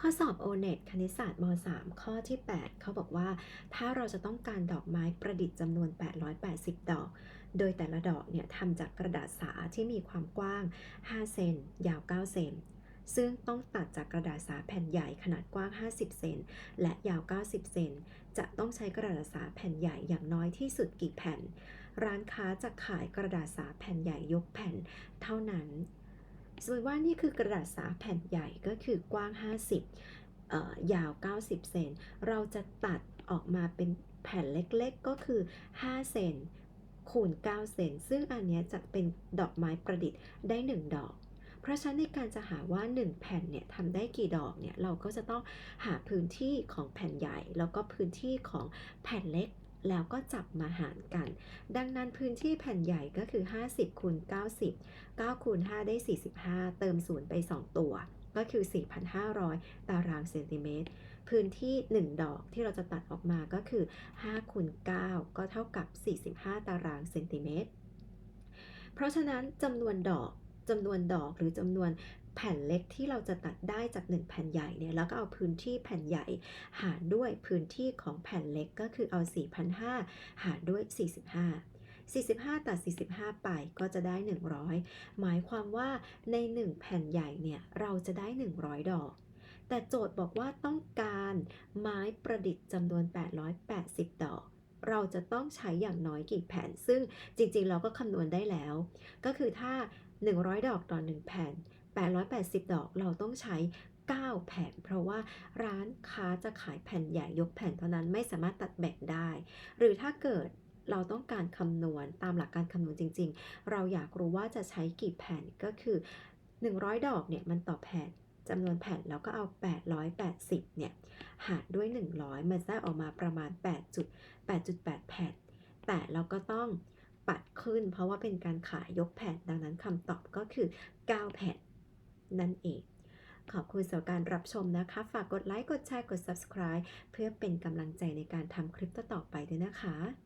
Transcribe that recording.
ข้อสอบ o n e t คณิตศาสตร์ม .3 ข้อที่ 8 เขาบอกว่า ถ้าเราจะต้องการดอกไม้ประดิษฐ์จำนวน 880 ดอก โดยแต่ละดอกเนี่ยทำจากกระดาษสาที่มีความกว้าง 5 เซน ยาว 9 เซน ซึ่งต้องตัดจากกระดาษสาแผ่นใหญ่ขนาดกว้าง 50 เซน และยาว 90 เซน จะต้องใช้กระดาษสาแผ่นใหญ่อย่างน้อยที่สุดกี่แผ่น ร้านค้าจะขายกระดาษสาแผ่นใหญ่ยกแผ่นเท่านั้น สมมติว่านี่คือกระดาษสาแผ่นใหญ่ก็คือกว้าง 50 ยาว 90 เซน เราจะตัดออกมาเป็นแผ่นเล็กๆ ก็คือ 5 เซนคูณ 9 เซน ซึ่งอันนี้จะเป็นดอกไม้ประดิษฐ์ได้ 1 ดอก เพราะฉะนั้นในการจะหาว่า 1 แผ่นเนี่ยทำได้กี่ดอกเนี่ย เราก็จะต้องหาพื้นที่ของแผ่นใหญ่ แล้วก็พื้นที่ของแผ่นเล็ก แล้วก็จับมาหารกัน ดังนั้นพื้นที่แผ่นใหญ่ก็คือ 50คูณ90 9คูณ5ได้ 45 เติม0ไป 2 ตัว ก็คือ 4,500 ตารางเซนติเมตร พื้นที่ 1 ดอกที่เราจะตัดออกมาก็คือ5คูณ9ก็เท่ากับ 45 ตารางเซนติเมตร เพราะฉะนั้นจำนวนดอก จำนวนดอกหรือจำนวนแผ่นเล็กที่เราจะตัดได้จาก 1 แผ่นใหญ่เนี่ยแล้วก็เอาพื้นที่แผ่นใหญ่ หารด้วยพื้นที่ของแผ่นเล็กก็คือเอา 4,500 หารด้วย 45 45 ตัด 45 ไปก็จะได้ 100 หมายความว่าใน 1 แผ่นใหญ่เนี่ยเราจะได้ 100 ดอก แต่โจทย์บอกว่าต้องการไม้ประดิษฐ์จำนวน 880 ดอก เราจะต้องใช้อย่างน้อยกี่แผ่น ซึ่งจริงๆ เราก็คำนวณได้แล้ว ก็คือถ้า 100 ดอกต่อ 1 แผ่น 880 ดอกเราต้องใช้ 9 แผ่น เพราะว่าร้านค้าจะขายแผ่นใหญ่ยกแผ่นเท่านั้นไม่สามารถตัดแบ่งได้ หรือถ้าเกิดเราต้องการคำนวณตามหลักการคำนวณจริง ๆ เราอยากรู้ว่าจะใช้กี่แผ่นก็คือ 100 ดอกเนี่ยมันต่อแผ่นจำนวนแผ่นแล้วก็เอา 880 เนี่ย หารด้วย 100 มันได้ออกมาประมาณ 8 8.8 แผ่น แต่เราก็ต้อง ปัดขึ้น เพราะว่าเป็นการขายยกแผ่นดังนั้นคำตอบก็คือ 9 แผ่น นั่นเอง ขอบคุณสำหรับการรับชมนะคะ ฝากกดไลค์ กดแชร์ กด subscribe เพื่อเป็นกำลังใจในการทำคลิปต่อๆไปด้วยนะคะ